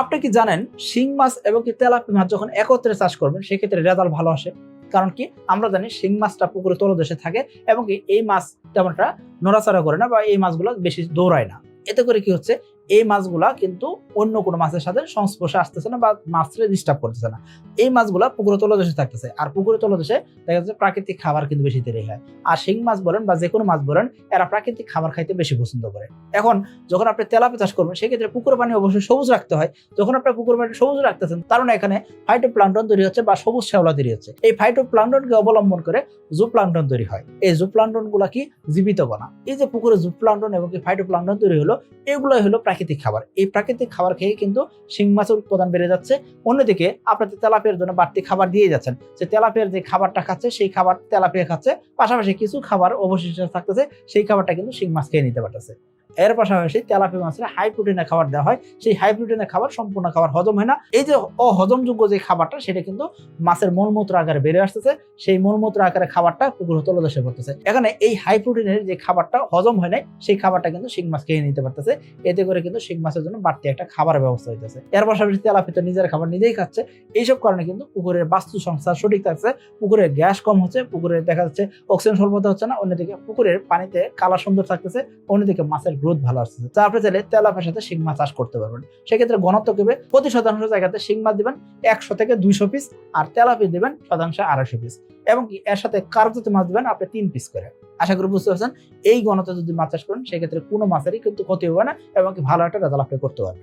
আপনি কি জানেন, শিং মাছ এবং কি তেলাপি মাছ যখন একত্রে চাষ করবেন, সেক্ষেত্রে রেজাল্ট ভালো আসে। কারণ কি? আমরা জানি শিং মাছটা পুকুরে তলদেশে থাকে এবং কি এই মাছ তেমনটা নড়াচড়া করে না বা এই মাছগুলো বেশি দৌড়ায় না। এতে করে কি হচ্ছে? এই মাছগুলা কিন্তু অন্য কোনো মাছের সাথে সংস্পর্শে আসতেছে না বা মাছরে ডিস্টার্ব করতেছে না। এই মাছগুলা পুকুরে তলদেশে থাকতেছে। আর পুকুরে তলদেশে দেখা যাচ্ছে প্রাকৃতিক খাবার কিন্তু বেশি তৈরি হয়। আর শিং মাছ বলেন বা যে কোনো মাছ বলেন, এরা প্রাকৃতিক খাবার খাইতে বেশি পছন্দ করে। এখন যখন আপনি তেলাপি চাষ করবেন, সেক্ষেত্রে পুকুর পানি অবশ্যই সবুজ রাখতে হয়। যখন আপনি পুকুর পানি সবুজ রাখতেছেন, তার মানে এখানে ফাইটো প্লান্টন তৈরি হচ্ছে বা সবুজ শ্যাওলা তৈরি হচ্ছে। এই ফাইটো প্লান্টনকে অবলম্বন করে জু প্লান্টন তৈরি হয়। এই জু প্লান্টনগুলা কি জীবিত কণা এই যে পুকুরে জু প্লান্টন এবং ফাইটো প্লান্টন তৈরি হলো, এগুলোই হলো প্রাকৃতিক খাবার। এই প্রাকৃতিক খাবার খেয়ে কিন্তু শিং মাছের উৎপাদন বেড়ে যাচ্ছে। অন্যদিকে আপনাদের তেলাপিয়ার জন্য বাড়তি খাবার দিয়ে যাচ্ছেন। যে তেলাপিয়ার যে খাবারটা খাচ্ছে, সেই খাবার তেলাপিয়া খাচ্ছে। পাশাপাশি কিছু খাবার অবশিষ্ট থাকতেছে, সেই খাবারটা কিন্তু শিং মাছ খেয়ে নিতে পারতেছে। এর পাশাপাশি তেলাপি মাছের হাই প্রোটিনের খাবার দেওয়া হয়। সেই হাই প্রোটিনের খাবার সম্পূর্ণ খাবার হজম হয় না। এই যে অহজমযোগ্য যে খাবারটা, সেটা কিন্তু মাছের মলমূত্র আকারে বেড়ে আসতেছে। সেই মলমূত্র আকারে খাবারটা পুকুর তলদেশে পড়তেছে। এখানে এই হাই প্রোটিনের যে খাবারটা হজম হয় নাই, সেই খাবারটা কিন্তু শিং মাছ খেয়ে নিতে পারতেছে। এতে করে কিন্তু শিং মাছের জন্য বাড়তি একটা খাবারের ব্যবস্থা হইতেছে। এর পাশাপাশি তেলাপি তো নিজের খাবার নিজেই খাচ্ছে। এইসব কারণে কিন্তু পুকুরের বাস্তু সংস্থার সঠিক থাকছে। পুকুরের গ্যাস কম হচ্ছে পুকুরের দেখা যাচ্ছে অক্সিজেন স্বল্পতা হচ্ছে না। অন্যদিকে পুকুরের পানিতে কালার সুন্দর থাকতেছে। অন্যদিকে মাছের গ্রোথ ভালো আসতেছে। তা আপনি চাইলে তেলাপের সাথে শিংমা চাষ করতে পারবেন। সেক্ষেত্রে ঘনত্ব কেবে প্রতি শতাংশ জায়গাতে শিং মাছ দিবেন একশো থেকে দুইশো পিস আর তেলাপি দিবেন শতাংশে আড়াইশো পিস এবং কি এর সাথে কার্যতে মাছ দিবেন আপনি তিন পিস করে। আশা করি বুঝতে পারছেন? এই গণতা যদি মাছ চাষ করেন, সেক্ষেত্রে কোনো মাছেরই কিন্তু ক্ষতি হবে না এবং ভালো একটা রেজাল্ট আপনি করতে পারবেন।